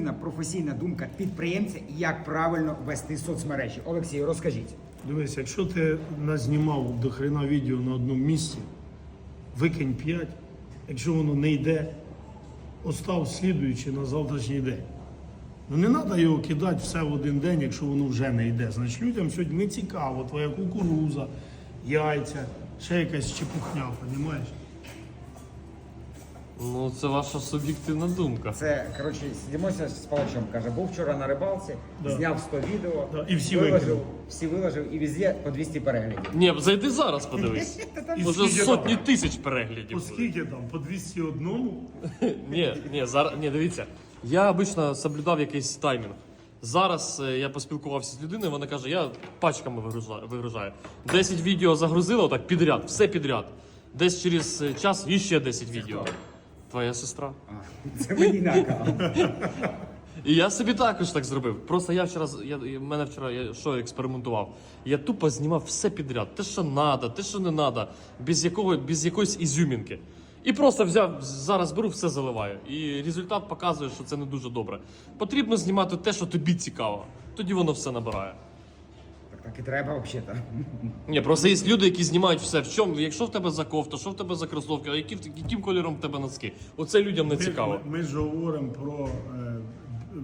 об'єктивна професійна думка підприємця, як правильно вести соцмережі. Олексій, розкажіть. Дивись, якщо ти назнімав до хрена відео на одному місці, викинь 5, якщо воно не йде, остав слідуючи на завтрашній день. Ну не треба його кидати все в один день, якщо воно вже не йде. Значить, людям сьогодні не цікаво, твоя кукуруза, яйця, ще якась чепухня, розумієш? Ну, це ваша суб'єктивна думка. Це коротше, сидимося з палачом. Каже, був вчора на рибалці, Да. зняв 100 відео, Да, і всі виложив, викинув. всі виложив і везде по 200 переглядів. Ні, зайди зараз, подивись. І Уже скільки сотні там? тисяч переглядів. По скільки там? По 201? Ні, ні, зараз ні, дивіться. Я обично соблюдав якийсь таймінг. Зараз е, я поспілкувався з людиною, вона каже, я пачками вигружаю. вигружаю. 10 відео загрузила отак підряд, все підряд. Десь через е, час іще 10 відео. Твоя сестра. А, Це мені накал. І я собі також так зробив. Просто я вчора я, я- мене вчора я що експериментував. Я тупо знімав все підряд. Те, що надо, те, що не надо, без якого без якоїсь ізюмінки. І просто взяв зараз беру, все заливаю. І результат показує, що це не дуже добре. Потрібно знімати те, що тобі цікаво. Тоді воно все набирає. Так, і треба взагалі. Ні, просто є люди, які знімають все. В чому, якщо в тебе за кофта, що в тебе за кросовки, а які, яким кольором в тебе носки. Оце людям не цікаво. Ми, ми ж говоримо про е,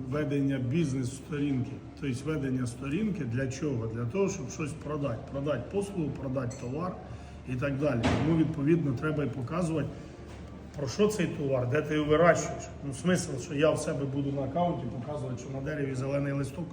ведення бізнес-сторінки. Тобто ведення сторінки для чого? Для того, щоб щось продати. Продати послугу, продати товар і так далі. Тому відповідно треба і показувати, про що цей товар, де ти його вирощуєш. Ну, смисл, що я в себе буду на аккаунті показувати, що на дереві зелений листок.